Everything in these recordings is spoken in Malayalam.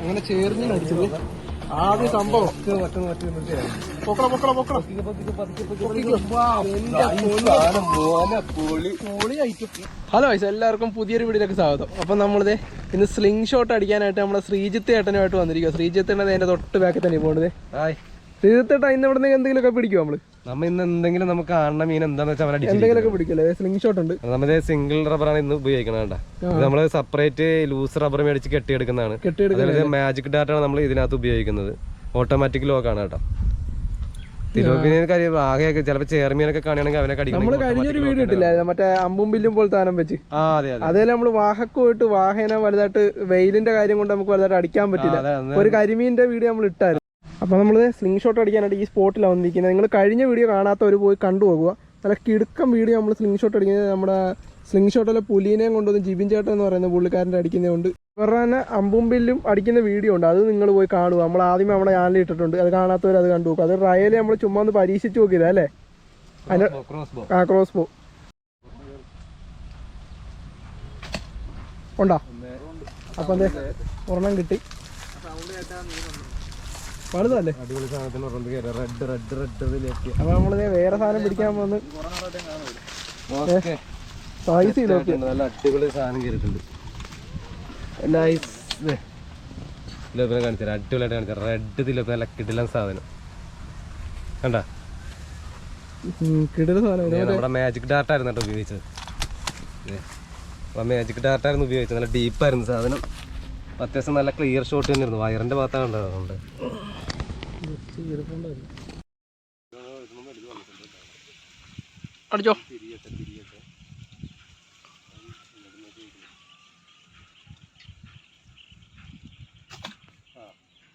അങ്ങനെ ചേർന്ന് അടിച്ചത് ആദ്യ സംഭവം. ഹലോ വൈസ് എല്ലാവർക്കും പുതിയൊരു വീഡിയോയിലേക്ക് സ്വാഗതം. അപ്പൊ നമ്മളിത് ഇന്ന് സ്ലിംഗ് ഷോട്ട് അടിക്കാനായിട്ട് നമ്മുടെ ശ്രീജിത്ത് ഏട്ടനുമായിട്ട് വന്നിരിക്കുക ശ്രീജിത്ത് ഏട്ടൻ അതിന്റെ തൊട്ട് ബാക്കിൽ തന്നെ പോകുന്നത് ഹായ് ഏട്ടൻ ഇന്ന് ഇവിടെ നിന്ന് എന്തെങ്കിലുമൊക്കെ പിടിക്കും നമ്മൾ? നമ്മ ഇന്ന് എന്തെങ്കിലും നമുക്ക് കാണുന്ന മീൻ എന്താന്ന് വെച്ചാൽ എന്തെങ്കിലുമൊക്കെ പിടിക്കല്ലേ സ്ലിംഗ് ഷോട്ട് ഉണ്ട്. നമ്മുടെ സിംഗിൾ റബ്ബറാണ് ഇന്ന് ഇത് നമ്മൾ സെപ്പറേറ്റ് ലൂസ് റബ്ബർ മേടിച്ച് കെട്ടിയെടുക്കുന്നതാണ്. മാജിക് ഡാറ്റാണ് നമ്മൾ ഇതിനകത്ത് ഉപയോഗിക്കുന്നത്. ഓട്ടോമാറ്റിക് ലോക്കാണ് കേട്ടോ. തിരുവപ്പിനെ കാര്യം ആകെയൊക്കെ ചിലപ്പോൾ ചേർമീനൊക്കെ കാണുകയാണെങ്കിൽ അവനെ കടിക്കണം നമ്മൾ കഴിഞ്ഞൊരു വീഡിയോ ഇട്ടില്ലായിരുന്നു മറ്റേ അമ്പും ബില്ലും താനം വെച്ച്. ആ അതെ അതെ. അതേലെ നമ്മൾ വാഹക്ക് പോയിട്ട് വാഹന വലുതായിട്ട് വെയിലിന്റെ കാര്യം കൊണ്ട് നമുക്ക് വലുതായിട്ട് അടിക്കാൻ പറ്റില്ല. ഒരു കരിമീന്റെ വീട് നമ്മൾ ഇട്ടായിരുന്നു. അപ്പൊ നമ്മൾ സ്ലിംഗ് ഷോട്ട് അടിക്കാനായിട്ട് ഈ സ്പോട്ടിലാണ് വന്നിരിക്കുന്നത്. നിങ്ങൾ കഴിഞ്ഞ വീഡിയോ കാണാത്തവർ പോയി കണ്ടു കണ്ടുപോകുക നല്ല കിടുക്കം വീഡിയോ നമ്മൾ സ്ലിംഗ് ഷോട്ട് അടിക്കുന്നത്. നമ്മുടെ സ്ലിംഗ് ഷോട്ടിലെ പുലീനെയും കൊണ്ടുവന്ന് ജിബിൻ ചേട്ടൻ എന്ന് പറയുന്ന പുള്ളിക്കാരന്റെ അടിക്കുന്നതുകൊണ്ട് ഇവരുടെ തന്നെ അമ്പുമ്പില്ലും അടിക്കുന്ന വീഡിയോ ഉണ്ട്. അത് നിങ്ങൾ പോയി കാണുക. നമ്മൾ ആദ്യമേ നമ്മുടെ ചാനലിൽ ഇട്ടിട്ടുണ്ട്. അത് കാണാത്തവർ അത് കണ്ടു നോക്കുക. അത് റയൽ നമ്മൾ ചുമ്മാ ഒന്ന് പരീക്ഷിച്ച് നോക്കിയതാ അല്ലേ? ആ ക്രോസ് ബോ ഉണ്ടോ അപ്പൊ അതെ ഒരെണ്ണം കിട്ടി. വലുതല്ലേ അടിപൊളി സാധനത്തിന് റെഡ് റെഡ് റെഡ് ഇതിലേക്ക് അപ്പൊ നമ്മളിത് വേറെ സാധനം പിടിക്കാൻ വന്ന് ഓക്കെ സൈസ് നല്ല അടിപൊളി സാധനം കയറിയിട്ടുണ്ട് നൈസ് തിലോപ്പിനെ കാണിച്ചാൽ അടിപൊളിയായിട്ട് കാണിച്ചാൽ റെഡ് തിലോപ്പി നല്ല കിടിലൻ സാധനം. കണ്ട? നമ്മുടെ മാജിക് ഡാർട്ട് ആയിരുന്നു കേട്ടോ ഉപയോഗിച്ചത്. മാജിക് ഡാർട്ട് ആയിരുന്നു ഉപയോഗിച്ചത്. നല്ല ഡീപ്പായിരുന്നു സാധനം. അത്യാവശ്യം നല്ല ക്ലിയർ ഷോട്ട് തന്നെയായിരുന്നു. വയറിന്റെ ഭാഗത്താണ് കണ്ടത് അതുകൊണ്ട് അടിച്ചോ.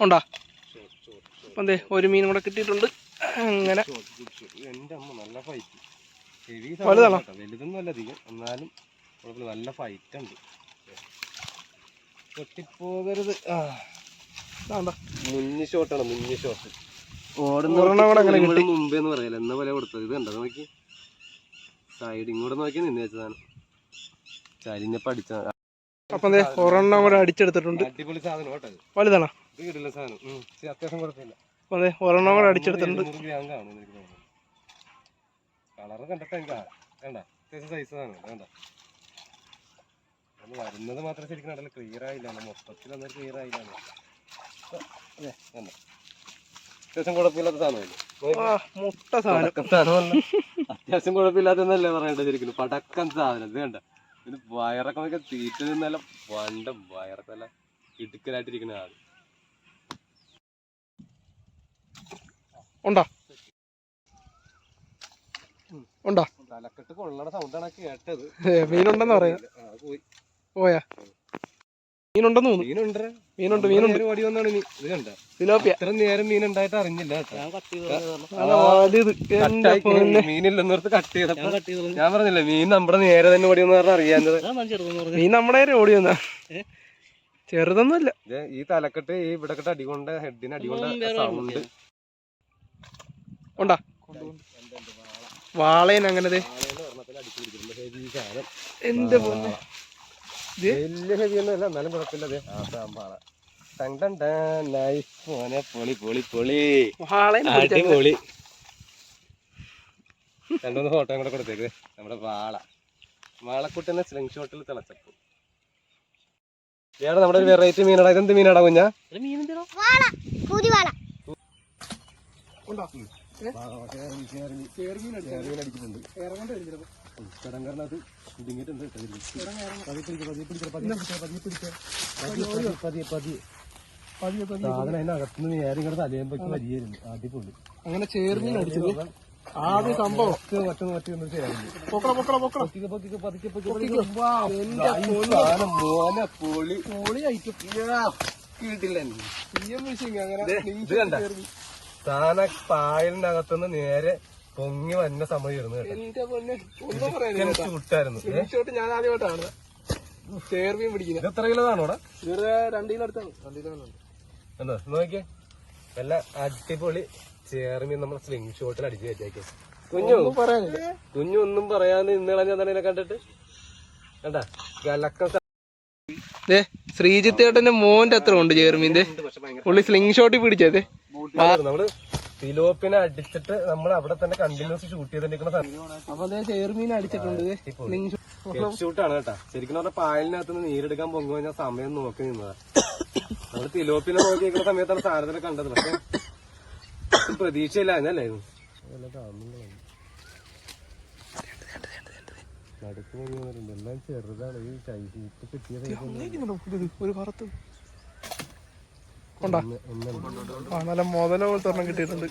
ഉണ്ടാ? അതെ ഒരു മീൻ കൂടെ കിട്ടിയിട്ടുണ്ട്. അങ്ങനെ. എന്റെ അമ്മ നല്ല ഫൈറ്റ് ഹെവി വലുതാണോ? വലുതൊന്നും അല്ല അധികം എന്നാലും കുഴപ്പമില്ല നല്ല ഫൈറ്റ് ഉണ്ട് പൊട്ടിപ്പോകരുത് ആ. മുഞ്ഞി ഷോട്ടാണ് മുന്നി ഷോട്ട് ഒരെണ്ണം കൂടെ അങ്ങനെ കിട്ടി. മുമ്പേ എന്ന് പറയല എന്ന പോലെ കൊടുത്തത്? ഇത് കണ്ടത് നോക്കി? സൈഡ് ഇങ്ങോട്ട് നോക്കി നിന്ന് വെച്ചതാണ്. ചരിഞ്ഞപ്പോ അടിച്ച അപ്പൊ ഒരെണ്ണം കൂടെ അടിച്ചെടുത്തിട്ടുണ്ട്. അടിപൊളി സാധനം കേട്ടോ. വലുതാണോ? ഇത് കിട്ടില്ല സാധനം. അത്യാവശ്യം കുഴപ്പമില്ല. അപ്പൊ ഒരെണ്ണം കൂടെ അടിച്ചെടുത്തിട്ടുണ്ട്. കളറ് കണ്ടിട്ട് എനിക്ക് അത്യാവശ്യം സൈസ് സാധനം വരുന്നത് മാത്രം ശരിക്കും കണ്ടല്ലോ ക്ലിയർ ആയില്ല. മൊത്തത്തിൽ അന്നേരം ക്ലിയർ ആയില്ല അതെ കണ്ട അത്യാവശ്യം കുഴപ്പമില്ലാത്ത സാധനമല്ലേ? മുട്ട സാധനം. അത്യാവശ്യം കുഴപ്പമില്ലാത്തന്നല്ലേ പറയണ്ടത് ശരിക്കും? പടക്കം സാധനം ഇത് കണ്ട? ഇത് വയറൊക്കെ നോക്കിയാൽ തീറ്റ നിന്നല്ല വണ്ട വയറൊക്കെ നല്ല ഇടുക്കലായിട്ടിരിക്കുന്ന ആൾ. ഉണ്ടോ? ഉണ്ടോ? തലക്കെട്ട് കൊള്ളണ സൗണ്ടാണ് കേട്ടത്. മീനുണ്ടെന്ന് പറയാ. പോയാ? മീനുണ്ടെന്ന് തോന്നുന്നു. മീനുണ്ട്. മീനുണ്ട് മീനുണ്ട്. ഓടി വന്നാണ് നീ ഇത് കണ്ട സിലോപ്പിയ ഇത്ര നേരം മീൻ ഉണ്ടായിട്ട് അറിഞ്ഞില്ല മീനില്ലെന്നോർത്ത് കട്ട് ചെയ്തപ്പോ ഞാൻ പറഞ്ഞില്ലേ മീൻ നമ്മുടെ നേരെ തന്നെ ഓടി വന്നാ പറഞ്ഞാൽ അറിയാഞ്ഞത്. നീ നമ്മുടെ നേരെ ഓടി വന്നാ. ചെറുതൊന്നുമല്ല. ഈ തലക്കെട്ട് ഈ ഇവിടെ കെട്ട് അടികൊണ്ട ഹെഡിന് അടികൊണ്ട സൗണ്ട് ഉണ്ടാ അങ്ങനത്തെ എന്റെ പൊന്നെ. ഇത് വലിയ ഹെവി ഒന്നും അല്ല എന്നാലും കുഴപ്പമില്ല അതെ ആ സാമ്പാള നൈസ് മോനെ. പൊളി പൊളി പൊളി. അടിപൊളി. രണ്ടുമൂന്ന് ഫോട്ടോ കൂടെ കൊടുത്തേക്ക്. നമ്മുടെ വാള. വാളക്കുട്ടനെ സ്ലിംഗ് ഷോട്ടിൽ തിളച്ചപ്പോ. ഇയാളെ നമ്മുടെ ഒരു വെറൈറ്റി മീനടാ. ഇതെന്ത് മീനാടാ കുഞ്ഞാ? ഉണ്ടോ കിടങ്കറിനകത്ത് അങ്ങനെ ചേർന്ന് അടിച്ചത് ആദ്യ സംഭവം മറ്റു മറ്റു ഒന്നും ചെയ്യാറില്ല പൊക്കട പൊക്കട പൊക്കട പതുക്കെ പതുക്കെ പതുക്കെ പൊക്കിക്കോ. എന്റെ പതുക്കെ മോനെ പൊളി പൊളി ഐറ്റം കിട്ടില്ല പി എം വിഷിങ് അങ്ങനെ? താന പായലിന്റെ അകത്തുനിന്ന് നേരെ പൊങ്ങി വന്ന സമയമായിരുന്നു കേട്ടോ. എന്റെ പൊന്നെ ഒന്നും പറയാനില്ല കേട്ടോ. ചുട്ടായിരുന്നു. ഏ? ഷോട്ട് ഞാൻ ആദ്യമായിട്ടാണ് ചേർമീൻ പിടിക്കുന്നത്. ഇത് എത്ര കിലോ ആണോടാ വെറുതെ രണ്ടു കിലോ അടുത്താണ്. രണ്ടു കിലോ എന്താ നോക്കിയേ. നല്ല അടിപൊളി ചേർമീൻ നമ്മൾ സ്ലിംഗ് ഷോട്ടിൽ അടിച്ചു കയറ്റിയാക്കി. കുഞ്ഞു കുഞ്ഞു ഒന്നും പറയാതെ ഇന്നിളഞ്ഞതിനെ കണ്ടിട്ട്? കണ്ടാ ഗലക്ക ശ്രീജിത്ത് ചേട്ടന്റെ മോന്റെ അത്ര ഉണ്ട് ചേർമീന്റെ പുള്ളി സ്ലിംഗ് ഷോട്ടിൽ പിടിച്ചത് നമ്മൾ തിലോപ്പിനെ അടിച്ചിട്ട് നമ്മൾ അവിടെ തന്നെ കണ്ടിന്യൂസ് ഷൂട്ട് ചെയ്തിരിക്കുന്ന അപ്പൊ അതേ ചേർമീൻ അടിച്ചിട്ടുണ്ട്. ഷൂട്ടാണ് കേട്ടാ. ശരിക്കും പറഞ്ഞാൽ പായലിനകത്ത് നിന്ന് നീരെടുക്കാൻ പൊങ്ങു കഴിഞ്ഞാൽ സമയം നോക്കി നിന്നതാ. നമ്മൾ തിലോപ്പിനെ നോക്കി നിൽക്കുന്ന സമയത്താണ് സാധനത്തിനെ കണ്ടത്. പക്ഷെ പ്രതീക്ഷയില്ല എന്നല്ലായിരുന്നു നടുക്ക്. എല്ലാം ചെറുതാണ്. ഈ കിട്ടിയത് ഒരു കറുത്ത് കൊണ്ടാ? ആ നല്ല മുതല പോലത്തെ ഒരെണ്ണം കിട്ടിയിട്ടുണ്ട്.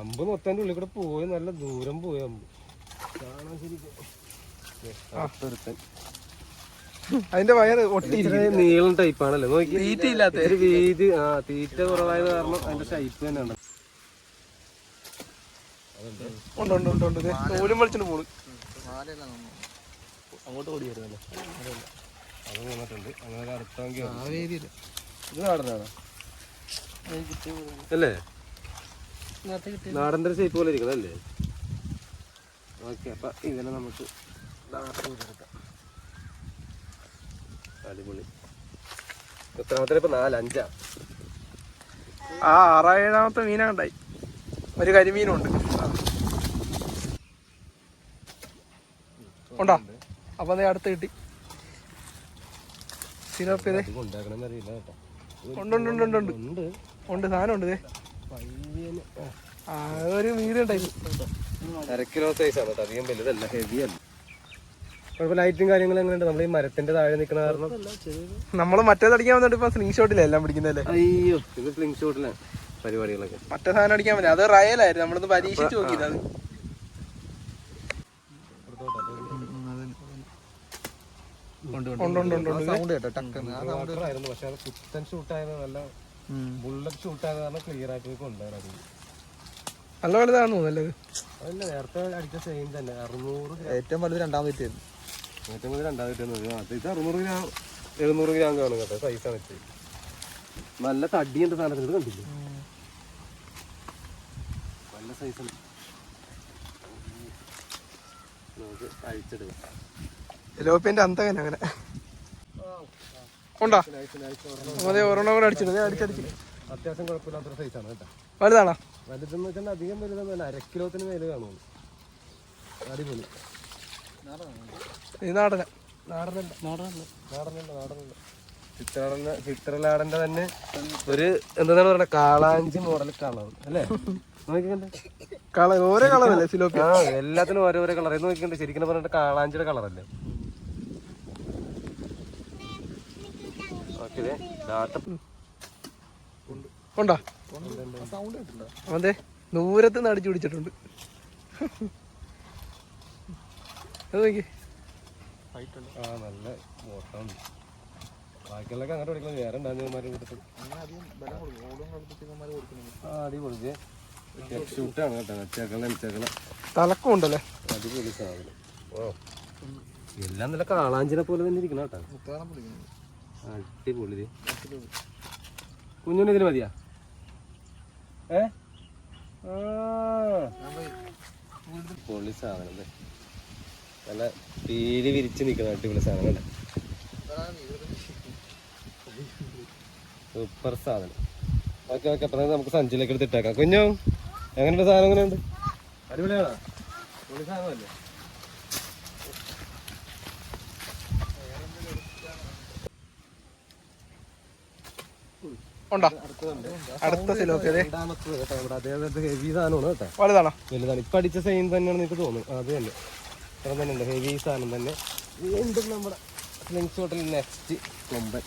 അമ്പ് മൊത്തം ഉള്ളിൽ കൂടെ പോയി നല്ല ദൂരം പോയി അമ്പ്. കാണാൻ ശരിക്കും. അതിന്റെ വയറ് ഒട്ടി നീളം ടൈപ്പ് ആണല്ലേ? നോക്കി. തീറ്റയില്ലാത്ത ഒരു വീതി ആ തീറ്റ കുറവായത് കാരണം അതിന്റെ ടൈപ്പ് തന്നെയാണ് ഉണ്ട്. ഉണ്ട് ഉണ്ട് ഉണ്ട് ഉണ്ട്. നൂലും വലിച്ചിട്ട് പോണ്. അങ്ങോട്ട് ഓടി വരുന്നല്ലേ? അത് വന്നിട്ടുണ്ട്. അങ്ങനെ അടുത്തെങ്കിൽ ഇത് നാടനാണ്? അല്ലേ? നാടന്റെ ഒരു ഷേപ്പ് പോലെ ഇരിക്കണം ഇരിക്കുന്നല്ലേ ഓക്കെ അപ്പൊ ഇതിനെ നമുക്ക് എടുക്കാം. അടിപൊളി. എത്രാമത്തെ ഇപ്പൊ നാല് അഞ്ചാ? ആ ആറായേഴാമത്തെ മീനാ ഉണ്ടായി. ഒരു കരിമീനുണ്ട്. ഉണ്ടോ? അപ്പൊ അതേ അടുത്ത് കിട്ടി. ഉണ്ട് ഉണ്ട് സാധനം ഉണ്ട് അര കിലോ സൈസ് ആണ് കേട്ടോ അധികം വലുതല്ല ഹെവി അല്ല. കുഴപ്പമില്ല ലൈറ്റും കാര്യങ്ങളും എങ്ങനെയുണ്ട്? നമ്മൾ ഈ മരത്തിന്റെ താഴെ നിൽക്കുന്ന കാരണം. നമ്മൾ മറ്റേത് അടിക്കാൻ വന്നിട്ട് ഇപ്പൊ സ്ലിംഗ് ഷോട്ടിലേ എല്ലാം പിടിക്കുന്നല്ലേ അയ്യോ ഇത് സ്ലിംഗ് ഷോട്ടിലാണ് പരിപാടികളൊക്കെ. മറ്റേ സാധനം അടിക്കാൻ പറ്റില്ല അത് റയലായിരുന്നു നമ്മളൊന്ന് പരീക്ഷിച്ച് നോക്കിയത് അത്. ഉണ്ട് ആ സൗണ്ട് ആയിരുന്നു. പക്ഷെ അത് പുത്തൻ ഷൂട്ടായത് നല്ല ബുള്ളറ്റ് ഷൂട്ടായത് കാരണം ക്ലിയർ ആക്കി കൊണ്ടുവരാൻ നല്ല നേരത്തെ അടിച്ച സെയിം തന്നെ. അറുന്നൂറ് ഏറ്റവും വലുത് രണ്ടാമത്തെ ഏറ്റവും വലുത് ഇത് അറുന്നൂറ് ഗ്രാം എഴുന്നൂറ് ഗ്രാം കാണും കേട്ടോ. സൈസാണ് ഇത്. നല്ല തടിയുണ്ട് സാധനത്തിന്. കണ്ടില്ലേ? നല്ല സൈസാണ് നമുക്ക് അഴിച്ചെടുക്കാം. ലോപ്പിന്റെ അന്തകൻ അങ്ങനെ. ഉണ്ടോ? അതെ ഒരെണ്ണം കൂടെ അടിച്ചിട്ട്. അടിച്ചടിച്ച് അത്യാവശ്യം കുഴപ്പമില്ലാത്തൊരു സൈസാണ് കേട്ടോ. വലുതാണോ? വലുതെന്ന് വെച്ചാൽ അധികം വലുതൊന്നുമല്ല അര കിലോത്തിന് മേലെ കാണുള്ളൂ. അടിപൊളി. ഇത് നാടന. നാടനല്ല. നാടനല്ല. നാടനല്ല നാടനല്ല. ചിത്രടന ചിത്രലാടന്റെ തന്നെ ഒരു എന്താണ് പറയുക കാളാഞ്ചി മോഡൽ കളർ അല്ലേ? നോക്കിക്കണ്ടേ. കളർ ഓരോ കളറല്ലേ സിലോപ്പി ആ എല്ലാത്തിനും ഓരോരോ കളർ നോക്കിക്കണ്ടേ. ശരിക്കും പറഞ്ഞിട്ട് കാളാഞ്ചിയുടെ കളറല്ലേ ഉണ്ടോ അതെ ദൂരത്ത് നിന്ന് അടിച്ചു പിടിച്ചിട്ടുണ്ട്. അത് നോക്കി. ആ നല്ല ബാക്കിയുള്ളൊക്കെ അങ്ങോട്ട് വേറെ ഉണ്ടാകുന്നവന്മാരെ ആ ഷൂട്ടാണ് കേട്ടോ. നെച്ചേക്കള നെച്ചേക്കള തലക്കം ഉണ്ടല്ലേ? അടിപൊളി സാധനം. ഓ. എല്ലാം നല്ല കാളാഞ്ചിനെ പോലെ തന്നെ ഇരിക്കണം കേട്ടോ അടിപൊളി. കുഞ്ഞുണ്ണി ഇതിന് മതിയാ? ഏ. പൊളി സാധനം. നല്ല പീലി വിരിച്ച് നിൽക്കുന്ന അടിപൊളി സാധനം സൂപ്പർ സാധനം. ഓക്കെ ഓക്കെ അപ്പൊ നമുക്ക് സഞ്ചിയിലേക്ക് എടുത്തിട്ടേക്കാം കുഞ്ഞോ കുഞ്ഞു എങ്ങനെയുണ്ട് സാധനം? എങ്ങനെയുണ്ട്? അടിപൊളിയാണോ? പൊളി സാധനമല്ലേ ഉണ്ടോ അടുത്ത സിലോപ്പി അതെ രണ്ടാമത്തത് കേട്ടോ ഇവിടെ അതേപോലത്തെ ഹെവി സാധനമാണ് കേട്ടോ. വലുതാണോ? വലുതാണ്. ഇപ്പൊ അടിച്ച സെയിം തന്നെയാണ് എനിക്ക് തോന്നുന്നു. അത് തന്നെ. ഇത്ര തന്നെ ഉണ്ട് ഹെവി സാധനം തന്നെ. വീണ്ടും നമ്മുടെ ലിങ്സ് ഹോട്ടൽ നെക്സ്റ്റ് കൊമ്പൻ.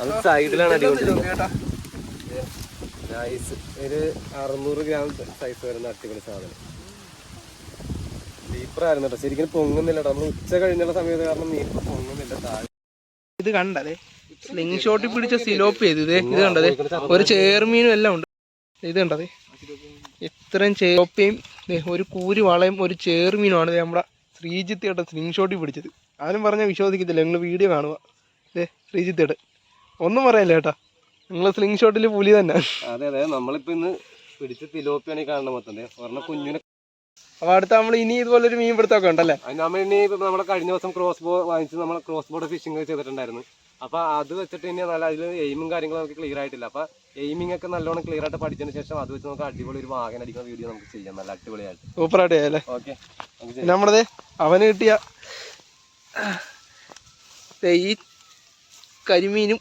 അത് സൈഡിലാണ് നൈസ് ഒരു അറുന്നൂറ് ഗ്രാം സൈസ് വരുന്ന അടിപൊളി സാധനം. ഡീപ്പറായിരുന്നു കേട്ടോ. ശരിക്കും പൊങ്ങുന്നില്ല കേട്ടോ. നമ്മൾ ഉച്ച കഴിഞ്ഞുള്ള സമയത്ത് കാരണം മീൻ പൊങ്ങുന്നില്ല. താഴെ ഇത് കണ്ടതേ സ്ലിംഗ് ഷോട്ടിൽ പിടിച്ച സിലോപ്പി ഇത് ഇതേ ഇത് കണ്ടതേ ഒരു ചേർമീനും എല്ലാം ഉണ്ട്. ഇത് കണ്ടതേ ഇത്രയും ചേപ്പയും ഒരു കൂരി വളയും ഒരു ചേർമീനുമാണ് നമ്മുടെ ശ്രീജിത്ത് ഏട്ടൻ സ്ലിംഗ് ഷോട്ടിൽ പിടിച്ചത്. ആരും പറഞ്ഞാൽ വിശ്വസിക്കത്തില്ല നിങ്ങൾ വീഡിയോ കാണുക. ദേ ശ്രീജിത്ത് ഏട്ടൻ. ഒന്നും പറയാനില്ല ഏട്ടാ നിങ്ങൾ സ്ലിംഗ് ഷോട്ടിൽ പുലി തന്നെ. അതെ അതെ നമ്മളിപ്പോ ഇന്ന് പിടിച്ച തിലോപ്പിയാണ് കാണുന്ന മൊത്തം. കുഞ്ഞിനെ അപ്പൊ അടുത്ത നമ്മൾ ഇനി ഇതുപോലൊരു മീൻ പിടുത്തമൊക്കെ ഉണ്ടല്ലേ? നമ്മൾ ഇനി നമ്മളെ കഴിഞ്ഞ ദിവസം ക്രോസ് ബോ വാങ്ങിച്ച് നമ്മൾ ക്രോസ് ബോർഡ് ഫിഷിംഗ് ചെയ്തിട്ടുണ്ടായിരുന്നു. അപ്പൊ അത് വെച്ചിട്ട് ഇനി നല്ല അതിൽ എയിമും കാര്യങ്ങളും നമുക്ക് ക്ലിയർ ആയിട്ടില്ല. അപ്പൊ എയിമിംഗ് ഒക്കെ നല്ലോണം ക്ലിയർ ആയിട്ട് പഠിച്ചതിന് ശേഷം അത് വെച്ച് നമുക്ക് അടിപൊളി ഒരു വാഹനം അടിക്കുന്ന വീഡിയോ നമുക്ക് ചെയ്യാം. നല്ല അടിപൊളിയായിട്ട്. സൂപ്പറായിട്ട് ചെയ്യാം. ഓക്കെ നമ്മുടെ അവന് കിട്ടിയ ഈ കരിമീനും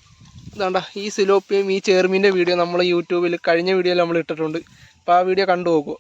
ഇതാണ്ട ഈ സിലോപ്പിയും ഈ ചേർമീന്റെ വീഡിയോ നമ്മൾ യൂട്യൂബിൽ കഴിഞ്ഞ വീഡിയോയിൽ നമ്മൾ ഇട്ടിട്ടുണ്ട്. അപ്പോൾ ആ വീഡിയോ കണ്ടു നോക്കുക